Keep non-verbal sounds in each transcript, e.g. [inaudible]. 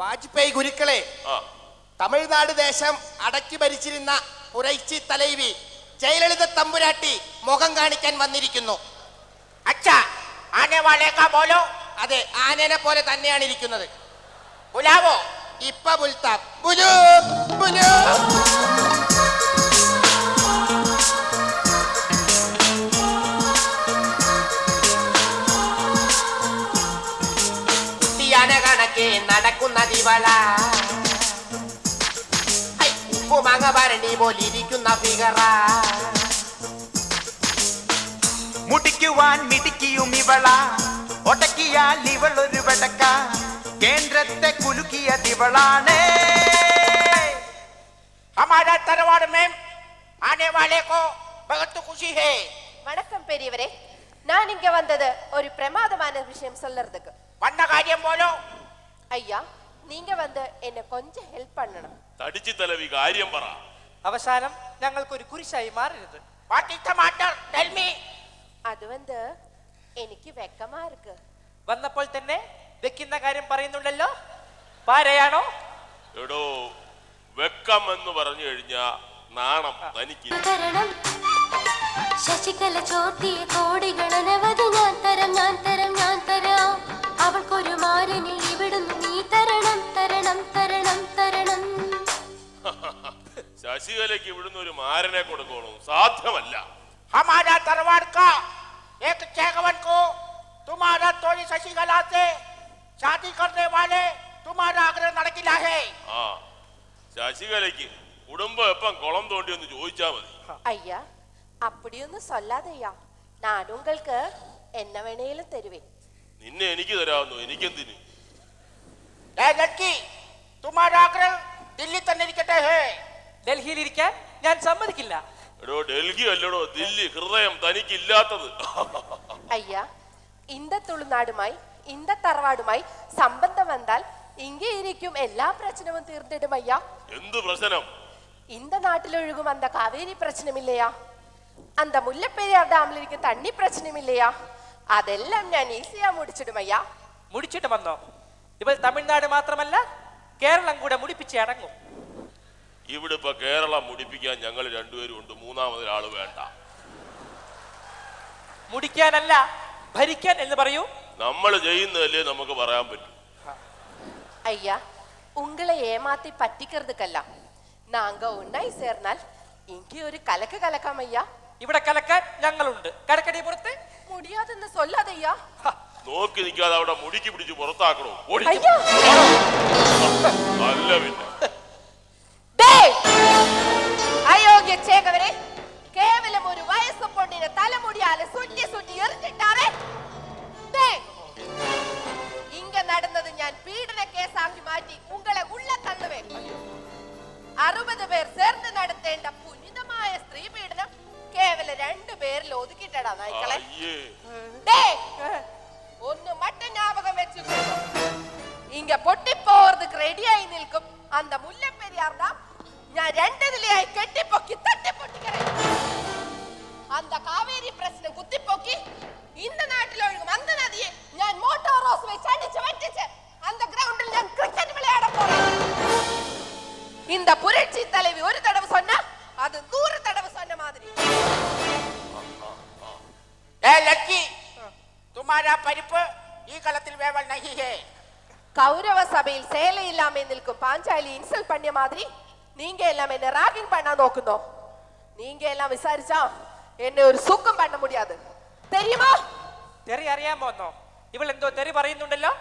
വാജ്പേയി ഗുരുക്കളെ തമിഴ്നാട് ദേശം അടക്കി ഭരിച്ചിരുന്ന പുരൈച്ചി തലൈവി ജയലളിത തമ്പുരാട്ടി മുഖം കാണിക്കാൻ വന്നിരിക്കുന്നു. അതെ ആനേനെ പോലെ തന്നെയാണ് ഇരിക്കുന്നത്. പുലാവോ? ഇപ്പൊ പുൽത്താ. നടക്കുന്ന ദിവള ഹൈ, ഉപ്പുമാങ്ങ ഭരണി പോലിരിക്കുന്ന ഫിഗറ മുടിക്കുവാൻ മിടിക്കിയും ഇവള ഒടക്കിയാൽ ഇവളൊരു വടക്ക കേന്ദ്രത്തെ കുലുക്കിയതിവളാണ് हमारा तरवाड़ में आने वाले को बहुत खुशी है வணக்கம் பெரியவரே நான் இங்க வந்தது ஒரு பிரமாதமான விஷயம் சொல்லறதுக்கு വന്ന കാര്യം പോലോ ஐயா நீங்க வந்து என்ன கொஞ்சம் ஹெல்ப் பண்ணணும் തടിച്ചു തലവി കാര്യം പറ അവസാനം ഞങ്ങൾക്കൊരു കുരിശായി മാറരുത് what is the matter tell me அது வந்து എനിക്ക് വെക്കമാ இருக்கு വന്നപ്പോൾ തന്നെ വെക്കുന്ന കാര്യം പറയുന്നുണ്ടല്ലോ പാരയാണോ എടോ വെക്കം എന്ന് പറഞ്ഞു കഴിഞ്ഞാ നാണം തനിക്ക് തരണം ശശികല ചോർത്തിയ കോടികൾ അനവധി ഞാൻ തരം ഞാൻ തരം ഞാൻ തരാം അവൾക്കൊരു മാരനെ ഇവിടുന്ന് നീ തരണം തരണം തരണം തരണം. ശശികലയ്ക്ക് ഇവിടുന്ന് ഒരു മാരനെ കൊടുക്കണോ സാധ്യമല്ല. हमारा तलवार का एक चैगवन को तुम्हारा तोड़ी शशिकला से शादी करने वाले तुम्हारा आग्रह നടക്കില്ല ഹേ ആ ശശികലയ്ക്ക് കുടുംബം എപ്പം കുളം തോണ്ടി ഒന്ന് ചോദിച്ചാ മതി. ஐயா அப்படியொന്നും சொல்லாதய்யா நான் உங்களுக்கு என்ன வேணேலும் தருவேன் നിന്നെ എനിക്ക് തരാവുന്നു? എനിക്കെന്തിന്? ഏ ലഡ്കി. ആഗ്രഹം ദില്ലി തന്നെ ഇരിക്കട്ടെ ഹേ. ഡൽഹിയിൽ ഇരിക്കാൻ ഞാൻ സമ്മതിക്കില്ല. എടോ ഡൽഹി അല്ലടോ ദില്ലി ഹൃദയം തനിക്ക് ഇല്ലാത്തത് അയ്യാ ഇന്ത തുളുനാടുമായി ഇന്ത തറവാടുമായി സംബന്ധം വന്നാൽ ഇങ്ങേയിരിക്കും എല്ലാ പ്രശ്നവും തീർന്നിടും അയ്യാ. എന്ത് പ്രശ്നം? ഇന്ത നാട്ടിലൊഴുകും അന്ത കാവേരി പ്രശ്നമില്ലയാ. അന്ത മുല്ലപ്പെരിയാർ ഡാമിലിരിക്കും തണ്ണി പ്രശ്നമില്ലയാ. അതെല്ലാം ഞാൻ ഈസിയാ മുടിച്ചിടും അയ്യാ. മുടിച്ചിട്ട് വന്നോ? ഇവൾ തമിഴ്നാട് മാത്രമല്ല കേരളം കൂടെ മുടിപ്പിച്ച് അടങ്ങും ഇവിടെ ഇപ്പൊ കേരളം മുടിപ്പിക്കാൻ ഞങ്ങൾ രണ്ടുപേരും ഉണ്ട്. മൂന്നാമതൊരാൾ വേണ്ട. മുടിക്കാനല്ല ഭരിക്കാൻ എന്ന് പറയൂ. നമ്മൾ ചെയ്യുന്നതല്ലേ നമുക്ക് പറയാൻ പറ്റും. അയ്യാ ഉങ്ങളെ ഏമാത്തി പറ്റിക്കരുത് കല്ല നാങ്ക ഉണ്ടായി ചേർന്നാൽ എനിക്ക് ഒരു കലക്ക് കലക്കാം ஐயா ഇവിടെ കലക്കാൻ ഞങ്ങളുണ്ട്. കടക്കടി പുറത്ത്. മുടിയാതെന്ന് சொல்லாതയ്யா നോക്കി നിൽക്കാതെ അവിടെ മുടിക്ക് പിടിച്ച് പുറത്താക്കണോ? ഓടി അല്ല പിന്നെ ദേ, കേവലം ഒരു തലമുടിയാലെ ദേ, ഞാൻ കേസാക്കി ഉള്ള ചേർന്ന് സ്ത്രീ കേവലം പേരിൽ ഒതുക്കിട്ടടാ ദേ, ஒண்ணு மட்டும் ஞாபகம் வச்சுக்கோ. இங்க பொட்டி போறதுக்கு ரெடியாகி நிற்கும் அந்த முல்லை சேலை இல்லாம நிற்கும் பாஞ்சாலி இன்சல்ட் பண்ணிய மாதிரி நீங்க எல்லாம் என்ன ராகிங் பண்ண നോക്കുന്നോ நீங்க எல்லாம் விசாரிச்சா എന്നെ ഒരു സുഖം பண்ண முடியாது தெரியுமா തെറി അറിയാൻ പോന്നോ ഇവൾ എന്തോ തെറി പറയുന്നുണ്ടല്ലോ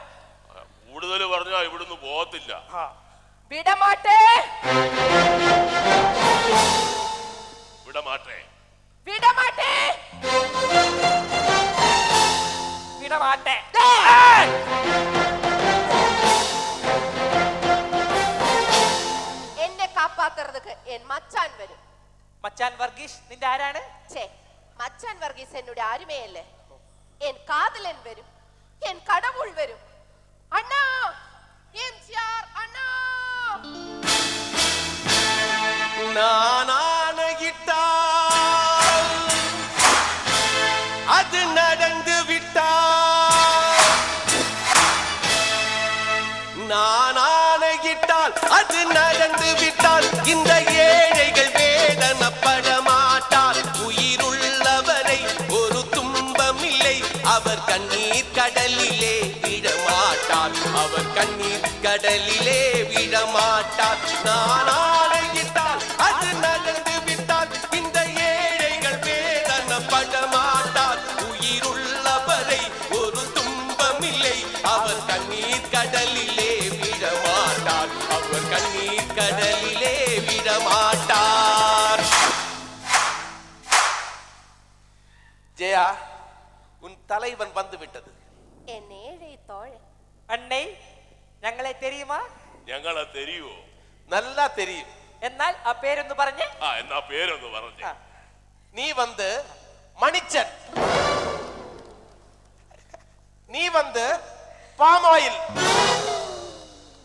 കൂടുതൽ പറഞ്ഞാ ഇവിടുന്ന് പോകത്തില്ല വിടമാട്ടേ ഇവിടെ മാറ്റേ വിടമാട്ടേ വിടമാട്ടെ എന്നെ தண்ணி கடலிலே விடமாட்டார். நான் ஆடையிட்டால் அது நகர்ந்து விட்டால் இந்த ஏழைகள் வேதனப்பட மாட்டார் உயிருள்ளவரை ஒரு துன்பமில்லை. அவர் கண்ணீர் கடலிலே விடமாட்டார். அவர் கண்ணீர் கடலிலே விடமாட்டார். ஜெயா உன் தலைவன் வந்துவிட்டது. என் ஏழை தோழன். அன்னை ഞങ്ങളെ തെരിയുമാ ഞങ്ങളെ തെരിയോ நல்லா தெரியும் എന്നാൽ ആ പേരൊന്ന് പറഞ്ഞേ ആ എന്നാ പേരൊന്ന് പറഞ്ഞേ ആ. நீ வந்து மணிச்சன் நீ வந்து பாமாயில்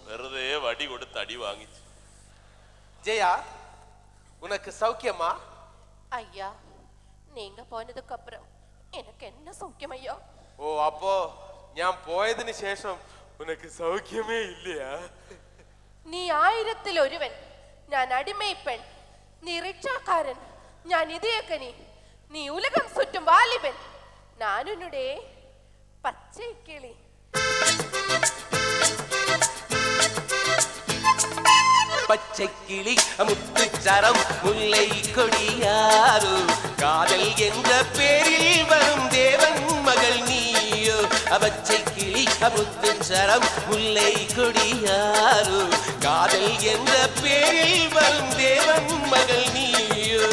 വെറുതെ വടി കൊടുത്ത് അടി വാങ്ങിച്ചു ஜெயா உனக்கு சௌக்கியமா ஐயா நீங்க போனதுக்கு அப்புறம் எனக்கு என்ன சௌக்கியம் ஐயா ஓ அப்போ ഞാൻ പോയതിനു ശേഷം ഉനക്ക് സൗഖ്യമേ ഇല്ലയാ നീ ആയിരത്തിൽ ഒരുവൻ ഞാൻ അടിമൈ പെൺ നീ റിക്ഷാക്കാരൻ ഞാൻ ഇതയക്കനി നീ ഉലകം ചുറ്റും വാലിബൻ ഞാനുന്നുടേ പച്ചை കിളി பச்சை கிளி முத்துச்சரம் முல்லை கொடியாரோ காதல் என்ற பேரில் வரும் தேவன் மகள் நீயோ பச்சை கிளி முத்துச்சரம் முல்லை கொடியாரோ காதல் என்ற பேரில் வரும் தேவன் மகள் நீயோ.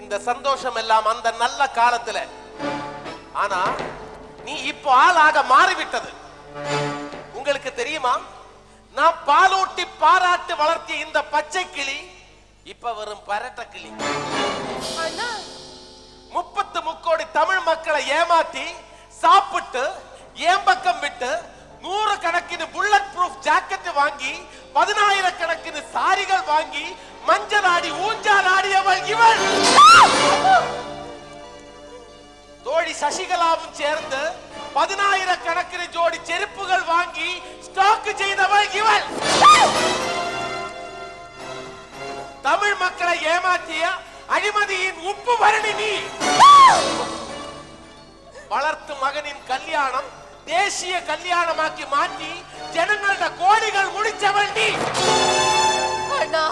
இந்த சந்தோஷம் எல்லாம் அந்த நல்ல காலத்துல. ஆனா நீ இப்போ ஆளாக மாறிவிட்டது. உங்களுக்கு தெரியுமா? நான் பாலூட்டி பாராட்டு வளர்த்திய இந்த பச்சை கிளி இப்ப வரும் பரட்ட கிளி அண்ணா முப்பத்து முக்கோடி தமிழ் மக்களை ஏமாத்தி சாப்பிட்டு ஏம்பக்கம் விட்டு நூறு கணக்கின் புல்லட் ப்ரூஃப் ஜாக்கெட் வாங்கி பதினாயிர கணக்கின் சாரிகள் வாங்கி மஞ்சள் ஆடி ஊஞ்சல் ஆடியவள் இவள். தோழி சசிகலாவும் சேர்ந்து பதினாயிர கணக்கின் ஜோடி செருப்புகள் வாங்கி ஸ்டாக் செய்தவள் இவள். தமிழ் மக்களை ஏமாற்றிய அழிமதியின் உப்பு பரணி நீ വളർത്തു മകനിൻ കല്യാണം ദേശീയ കല്യാണമാക്കി മാറ്റി ജനങ്ങളുടെ കോടികൾ മുടിച്ചവൾ നീ அண்ணா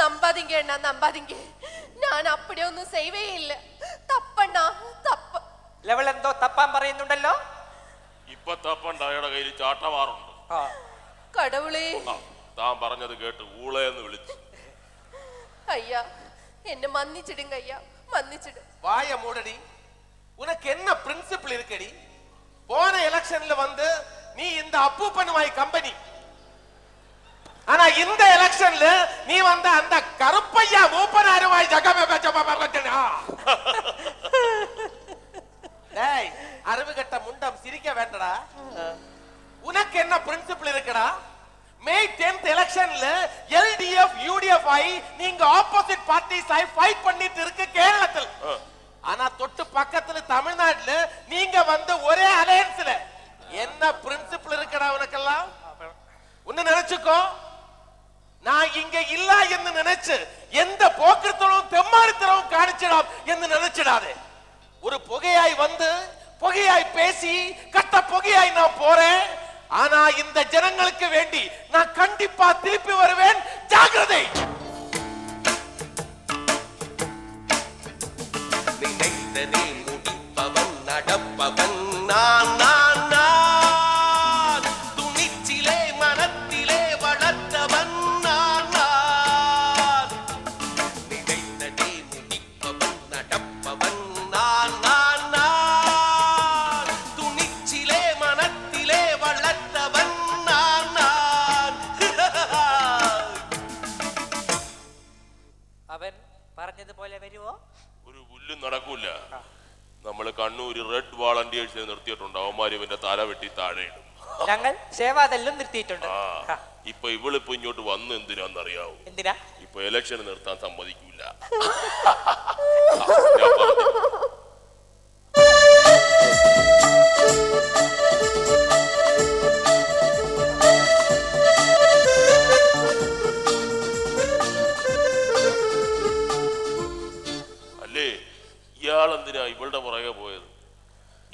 நம்பாதீங்க அண்ணா நம்பாதீங்க நான் அப்படி ஒன்றும் செய்வே இல்லை தப்பண்ணா தப்பு ലെവൽ എന്തോ തപ്പാൻ പറയുന്നുണ്ടല്ലോ ഇപ്പൊ തപ്പണ്ട അയാളുടെ കയ്യിൽ ചാട്ടവാറുണ്ട് ആ கடவுளே ആ താൻ പറഞ്ഞത് കേട്ട് ഊളയെന്ന് വിളിച്ചു ஐயா என்ன மன்னிச்சிடுங்க ஐயா மன்னிச்சிடு வாய மூடடி உனக்கு என்ன பிரின்சிபிள் இருக்கடி போன எலெக்ஷன்ல வந்து நீ இந்த அப்பூப்பனுவாய் கம்பெனி ஆனா இந்த எலெக்ஷன்ல நீ வந்த அந்த கருப்பையா மூப்பனாருவாய் ஜகமே டேய் அறிவுகட்ட முண்டம் சிரிக்க வேண்டடா உனக்கு என்ன பிரின்சிபிள் இருக்குடா மே 10th எலெக்ஷன்ல எல்டிஎஃப் யூடிஎஃப் ஐ நீங்க ஆப்போசிட் பார்ட்டிஸ் ஆய் ஃபைட் பண்ணிட்டு இருக்கு கேரளத்தில். ஆனா தொட்டு பக்கத்துல தமிழ்நாட்டுல நீங்க வந்து ஒரே அலையன்ஸ்ல என்ன பிரின்சிபிள் இருக்குடா உனக்கெல்லாம்? ஒன்னு நினைச்சுக்கோ. நான் இங்க இல்ல என்று நினைச்சு எந்த போக்கிருத்தலும் தெம்மாடித்தனமும் காணிச்சிடாம் என்று நினைச்சிடாதே. ஒரு புகையாய் வந்து புகையாய் பேசி கட்ட புகையாய் நான் போறேன். ஆனா இந்த ஜனங்களுக்கு வேண்டி நான் கண்டிப்பா திருப்பி வருவேன். ஜாக்கிரதை. நினைத்ததே സേവാതെല്ലാം നിർത്തിയിട്ടുണ്ട്. ഇപ്പൊ ഇവൾ ഇപ്പൊ ഇങ്ങോട്ട് വന്ന് എന്തിനാന്ന് അറിയാവൂ എന്തിനാ? ഇപ്പൊ ഇലക്ഷൻ നിർത്താൻ സമ്മതിക്കൂല. [laughs] അല്ലേ? ഇയാൾ എന്തിനാ ഇവളുടെ പുറകെ പോയത്?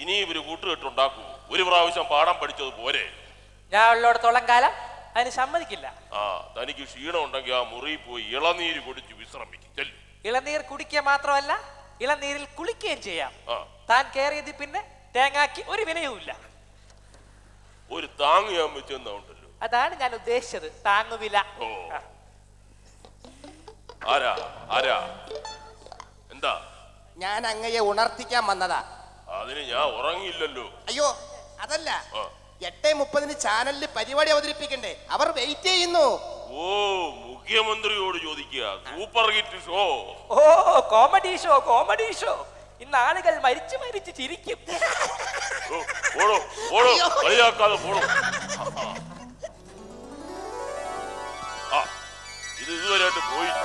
ഇനി ഇവർ കൂട്ടുകെട്ടുണ്ടാക്കൂ. ഒരു പ്രാവശ്യം പാഠം പഠിച്ചത് പോരെ? ഞാൻ ഉള്ളിടത്തോളം കാലം അതിന് സമ്മതിക്കില്ല. ആ തനിക്ക് ക്ഷീണം ഉണ്ടെങ്കിൽ ആ മുറി പോയി ഇളനീര് കുടിച്ച് വിശ്രമിക്കും. ചെല്ലും. ഇളനീർ കുടിക്കുക മാത്രമല്ല ഇളനീരിൽ കുളിക്കുകയും ചെയ്യാം. ആ. താൻ കയറിയതിൽ പിന്നെ തേങ്ങാക്കി ഒരു വിലയുമില്ല. ഒരു താങ് ഞാൻ വെച്ചെന്നുണ്ടല്ലോ അതാണ് ഞാൻ ഉദ്ദേശിച്ചത്. താങ്ങുവില. ഓ. ആരാ? ആരാ? എന്താ? ഞാൻ അങ്ങയെ ഉണർത്തിക്കാൻ വന്നതാ. അതിന് ഞാൻ ഉറങ്ങിയില്ലല്ലോ. അയ്യോ അതല്ല. ആ. എട്ടേ മുപ്പതിന് ചാനലിൽ പരിപാടി അവതരിപ്പിക്കണ്ടേ അവർ വെയിറ്റ് ചെയ്യുന്നു ഓ മുഖ്യമന്ത്രിയോട് ചോദിക്കുക സൂപ്പർ ഹിറ്റ് ഷോ ഓ കോമഡി ഷോ കോമഡി ഷോ ഇന്ന് ആളുകൾ മരിച്ചു മരിച്ച് ചിരിക്കും ഓ, പോടോ പോടോ കളിയാക്കാതെ പോടോ ആ ഇത് ഇതുവരെയായിട്ട് പോയില്ല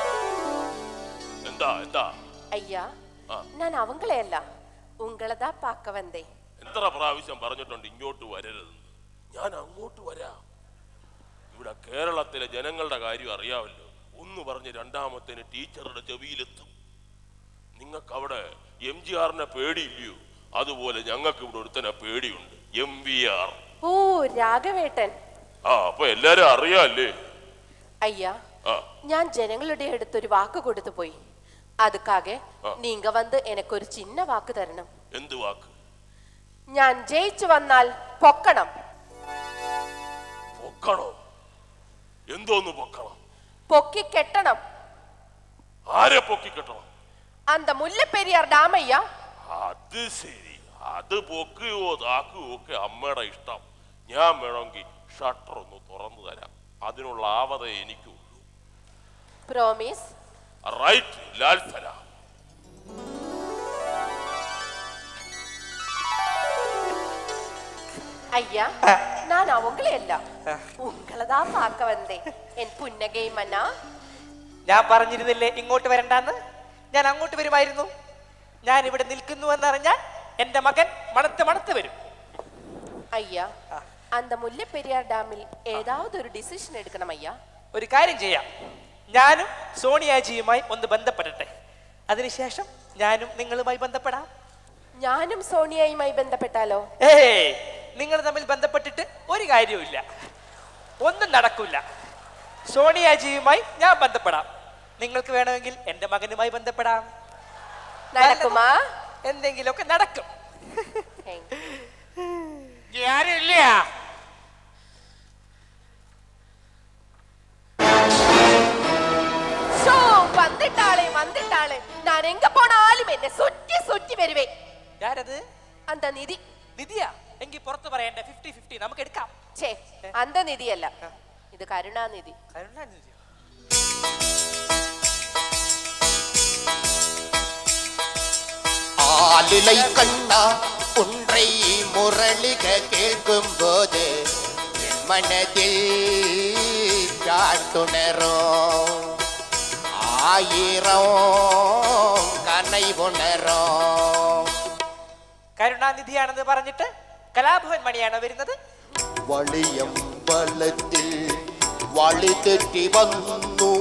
എന്താ എന്താ ஐயா ஆ. நான் அவங்களே அல்ல உங்களை தான் பார்க்க வந்தேன் എത്ര പ്രാവശ്യം പറഞ്ഞിട്ടുണ്ട് ഇങ്ങോട്ട് വരരുതെന്ന് ഞാൻ അങ്ങോട്ട് വരാം. ഇവിടെ കേരളത്തിലെ ജനങ്ങളുടെ കാര്യം അറിയാമല്ലോ. ഒന്ന് പറഞ്ഞ് രണ്ടാമത്തേന് ടീച്ചറുടെ ചെവിയിലെത്തും. നിങ്ങൾക്ക് അവിടെ എം ജി ആറിനെ പേടിയില്ലയോ? അതുപോലെ ഞങ്ങൾക്ക് ഇവിടെ ഒരുത്തനെ പേടിയുണ്ട്. M V R. ഓ രാഘവേട്ടൻ. ആ അപ്പൊ എല്ലാരും അറിയാല്ലേ? അയ്യാ ഞാൻ ജനങ്ങളുടെ അടുത്ത് ഒരു വാക്ക് കൊടുത്തു പോയി. അതുക്കാകെ നീങ്ക വന്ന് എനക്കൊരു ചിന്ന വാക്ക് തരണം. എന്ത് വാക്ക്? ഞാൻ ജയിച്ചു വന്നാൽ പൊക്കണം. പൊക്കണോ എന്തോന്ന് പൊക്കണം പൊക്കി കെട്ടണം ആരെ പൊക്കിക്കെട്ടണം அந்த മുല്ലപ്പെരിയാർ ഡാം അയ്യാ അത് ശരി അത് പൊക്കുകയോ താക്കുകയോ ഒക്കെ അമ്മയുടെ ഇഷ്ടം ഞാൻ വേണമെങ്കിൽ ഷട്ടർ ഒന്ന് തുറന്നു തരാം അതിനുള്ള ആവത എനിക്കുള്ളൂ പ്രോമിസ് റൈറ്റ് ലാൽ സലാം ஐயா நான் அவங்களே அல்ல உங்களை தான் பார்க்க வந்தேன் என் புன்னகை மன்னா ഞാൻ പറഞ്ഞിരുന്നില്ലേ ഇങ്ങോട്ട് വരണ്ടാന്ന് ഞാൻ അങ്ങോട്ട് വരുമായിരുന്നു ഞാൻ ഇവിടെ നിൽക്കുന്നു എന്നറിഞ്ഞാൽ എന്റെ മകൻ മണത്ത് മണത്ത് വരും ஐயா அந்த முல்லைப்பெரியார் டேமில் ஏதாவது ஒரு டிசிஷன் எடுக்கணும் ஐயா ഒരു കാര്യം ചെയ്യാം ഞാനും സോണിയാജിയുമായി ഒന്ന് ബന്ധപ്പെടട്ടെ അതിനുശേഷം ഞാനും നിങ്ങളുമായി ബന്ധപ്പെടാം ഞാനും സോണിയയുമായി ബന്ധപ്പെട്ടാലോ ഏയ് നിങ്ങൾ തമ്മിൽ ബന്ധപ്പെട്ടിട്ട് ഒരു കാര്യവുമില്ല ഒന്നും നടക്കില്ല സോണിയാജിയുമായി ഞാൻ ബന്ധപ്പെടാം നിങ്ങൾക്ക് വേണമെങ്കിൽ എൻ്റെ മകനുമായി ബന്ധപ്പെടാം നടക്കുമാ എന്തെങ്കിലുമൊക്കെ നടക്കും Thank you. யாரும் இல்லையா ஷோ, வந்துட்டாளே வந்துட்டாளே நான் எங்க போனாலும் என்ன சுற்றி சுற்றி வருவேன் ഞാനത് அந்த நிதி നിധിയാ എങ്കിൽ പുറത്ത് പറയണ്ട ഫിഫ്റ്റി ഫിഫ്റ്റി നമുക്ക് എടുക്കാം ഛേ அந்த நிதி அல்ல இது கருணாநிதி കരുണാനിധിയോ? ஆலிலை கண்ணா ஒன்றை முரளிக கேட்கும் போது என் மனதில் காட்டுணரும் ஆயிரம் கனை உணரும் കരുണാനിധിയാണെന്ന് പറഞ്ഞിട്ട് കലാഭവൻ മണിയാണോ വരുന്നത് വളിയമ്പലത്തിൽ വളി തെറ്റി വന്നു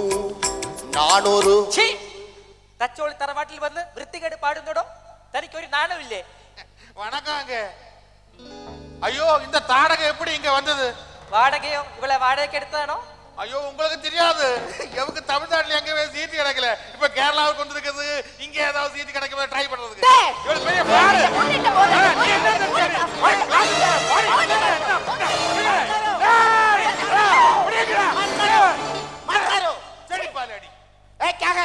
നാണൊരു ഛീ! തച്ചോളി തറവാട്ടിൽ വന്ന് വൃത്തികേട് പാടുന്നതോ തനിക്കൊരു നാണമില്ലേ வணக்கங்க ஐயோ இந்த தாடகை எப்படி இங்க வந்தது വാടകയോ ഇവളെ വാടകയ്ക്ക് എടുത്തതാണോ ஐயோ உங்களுக்கு தெரியாது எவருக்கு தமிழ்நாட்டுல எங்கேயுமே சீட்டு கிடைக்கல இப்ப கேரளாவுக்கு வந்திருக்குது இங்க ஏதாவது சீட்டு கிடைக்குமா ட்ரை பண்றதுக்கு டேய்! இவரு பெரிய பாரு கூட்டிட்டு போறேன். ஆ, நீ என்ன நினைச்சாரு? ஓய், வாங்க, ஓடி, ஓடி, ஏய், ஏய், முடியுங்களா? மறக்காரு. செடிப்பால் அடி. ஏய், கேக.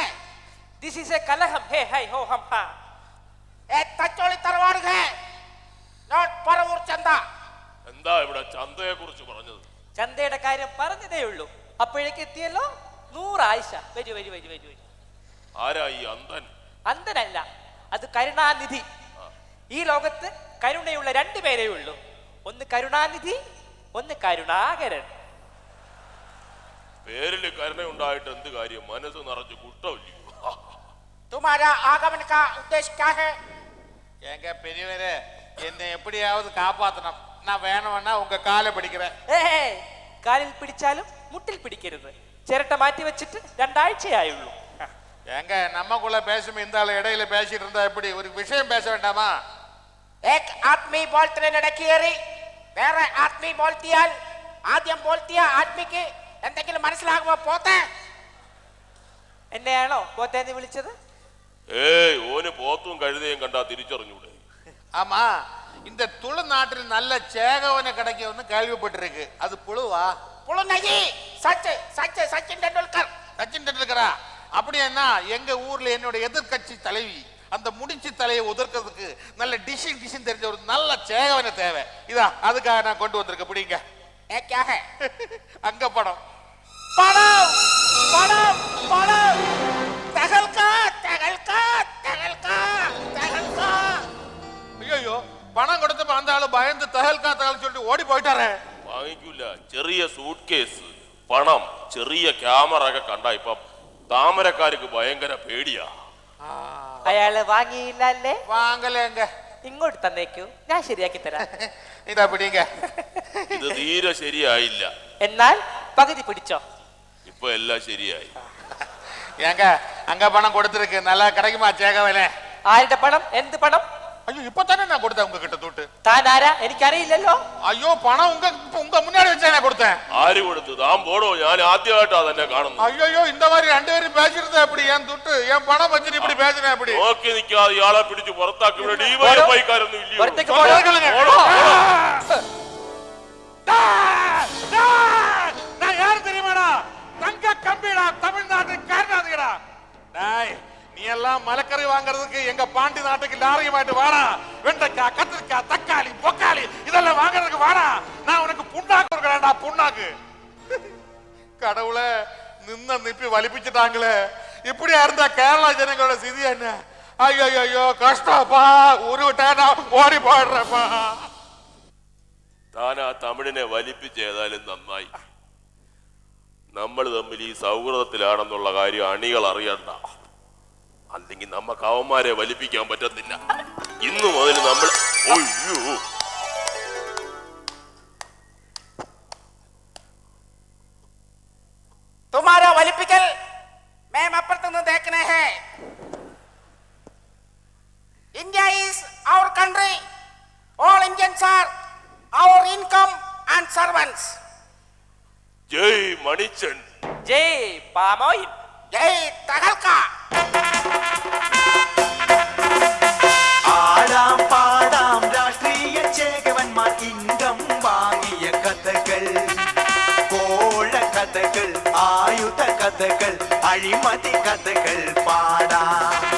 ദിസ് ഈസ് എ കലഹം ഹേ ഹൈ ഹോ ഹം ഹാ ஏய், தச்சோளி தரவாடுங்க நான் பரவூர் சந்தா എന്താ ഇവിടെ ചന്തയെ കുറിച്ച് പറഞ്ഞത് ചന്തയുടെ കാര്യം പറഞ്ഞതേ ഉള്ളൂ അപ്പോഴേക്ക് എത്തിയല്ലോ? നൂറായിശ വരൂ വരൂ വരൂ വരൂ വരൂ. ആരായി അന്തൻ അന്തനല്ല അത് കരുണാനിധി. ഈ ലോകത്ത് കരുണയുള്ള രണ്ടു പേരേ ഉള്ളൂ. ഒന്ന് കരുണാനിധി ഒന്ന് കരുണാകരൻ. പേരിൽ കരുണയുണ്ടായിട്ട് എന്ത് കാര്യം? മനസ്സ് നിറച്ച് കുട്ടവില്ല തുമാരാ ആഗമന കാ കാ ഹേ? എങ്ക പെരിയവരെ എന്നെ എപ്പടിയാവത് കാപ്പാത്തണം? நான் வேணும்னா உங்க காலை பிடிக்கிறேன் ஏய் കാലിൽ പിടിച്ചാലും മുട്ടിൽ പിടിക്കരുത് ചിരട്ട മാറ്റി വെച്ചിട്ട് രണ്ടാഴ്ചയായുള്ളൂ எங்க நம்மக்குள்ள பேசும் இந்த ஆள் இடையில பேசிட்டு இருந்தா எப்படி ஒரு விஷயம் பேச வேண்டாமா ഏക് ആത്മീ ബോൾത്തിനിടയ്ക്ക് കയറി വേറെ ആത്മീ ബോൾത്തിയാൽ ആദ്യം ബോൾത്തിയ ആത്മിക്ക് എന്തെങ്കിലും മനസ്സിലാകുമോ പോത്തെ എന്നെയാണോ പോത്തേന്ന് വിളിച്ചത് ഏയ് ഓന് പോത്തും കഴുതയും കണ്ടാ തിരിച്ചറിഞ്ഞൂടെ ஆமா இந்த துளுநாட்டில் நல்ல சேகவன கிடைக்கும்னு கேள்விப்பட்டிருக்கு அது புழுவா புலனகி சச்சு சச்சை சச்சின் டெண்டுல்கர். சச்சின் டெண்டுல்கரா? அப்படி என்ன எங்க ஊர்ல என்னோட எதிர்கட்சி தலைவி அந்த முடிச்சு தலையை உதர்க்கிறதுக்கு நல்ல டிஷின் டிஷின் தெரிஞ்ச ஒரு நல்ல சேகவனை தேவை. இதா அதுக்காக நான் கொண்டு வந்திருக்கேன் பிடிங்க. ஏக்காக [laughs] அங்க படம். படம் படம் படம். தகல்கா தகல்கா தகல்கா தகல்கா. ஐயோ பணம் கொடுத்து அந்த ஆளு பயந்து தகல்கா தகல் சொல்லிட்டு ஓடி போயிட்டாரே. വാങ്ങിക്കൂല ചെറിയ സൂട്ട് കേസ് പണം ചെറിയ ക്യാമറ ഒക്കെ കണ്ട ഇപ്പൊ താമരക്കാർക്ക് ഭയങ്കര പേടിയാ അയാള് വാങ്ങിയില്ല അല്ലേ வாங்கலேங்க ഇങ്ങോട്ട് തന്നേക്കൂ ഞാൻ ശരിയാക്കി തരാം [laughs] இதா பிடிங்க ഇത് തീരെ ശരിയായില്ല എന്നാൽ പകുതി പിടിച്ചോ ഇപ്പൊ എല്ലാം ശരിയായി [laughs] ஏங்க அங்க பணம் கொடுத்துருக்கு நல்லா கிடைக்குமா சேகவனே ആരുടെ പണം എന്ത് പണം ஐயோ இப்பதானே நான் கொடுத்தேன் உங்ககிட்ட துட்டு താൻ ആരാ എനിക്കറിയില്ലല്ലോ ஐயோ பணம் உங்க இப்ப உங்க முன்னாடி வச்சா நான் கொடுத்தேன் ആര് കൊടുത്തു താൻ പോടോ ഞാൻ ആദ്യമായിട്ടാ തന്നെ കാണുന്നു ஐயோ இந்த மாதிரி ரெண்டு பேரும் பேசிருந்தா எப்படி என் துட்டு என் பணம் வச்சுட்டு இப்படி பேசுறேன் எப்படி നോക്കി നിൽക്കാതെ ഇയാളെ പിടിച്ച് പുറത്താക്കി ഇവിടെ ഡിവൈഎഫ്ഐക്കാരൊന്നും ഇല്ലയോ പുറത്തേക്ക് പോടോ. പോടോ, പോടോ. நான் யாரு தெரியுமாடா தங்க கம்பிடா தமிழ்நாட்டு கருணாதிகடா டேய் நீ எல்லாம் மலக்கறி வாங்குறதுக்கு எங்க பாண்டி நாட்டுக்கு லாரியுமாயிட்டு வாடா வெண்டைக்காய் கத்திரிக்காய் தக்காளி பொக்காளி இதெல்லாம் வாங்குறதுக்கு வாடா நான் உனக்கு புண்ணாக்கு கொடுக்கறேன்டா புண்ணாக்கு கடவுளை நின்ன நிப்பி வலிப்பிச்சிட்டாங்களே இப்படியா இருந்தா கேரளா ஜனங்களோட சிதி என்ன ஐயோ ஐயோ கஷ்டப்பா உருவிட்டேன் ஓடி போடுறப்பா താൻ ആ തമിഴിനെ വലിപ്പിച്ച് ഏതായാലും നന്നായി നമ്മൾ തമ്മിൽ ഈ സൗഹൃദത്തിലാണെന്നുള്ള കാര്യം അണികൾ അറിയണ്ട അല്ലെങ്കിൽ നമ്മക്ക് അവന്മാരെ വലിപ്പിക്കാൻ പറ്റുന്നില്ല ഇന്ന് മുതൽ നമ്മൾ ഒയ്യോ തുമാരോ വലിപ്പിക്കൽ? മേം അപ്പുറത്തുനിന്ന് തേക്കണേ. ഹേ. India is our country all Indians are our income and servants ജയ് മണിച്ചൻ. ജയ് പാമോയ് ജയ് തകൽക്ക ஆடாம் பாடாம். ராஷ்டிரிய சேகவன்மார் இங்கம் வாங்கிய கதைகள். கோழ கதைகள் ஆயுத கதைகள் அழிமதி கதைகள் பாடாம்.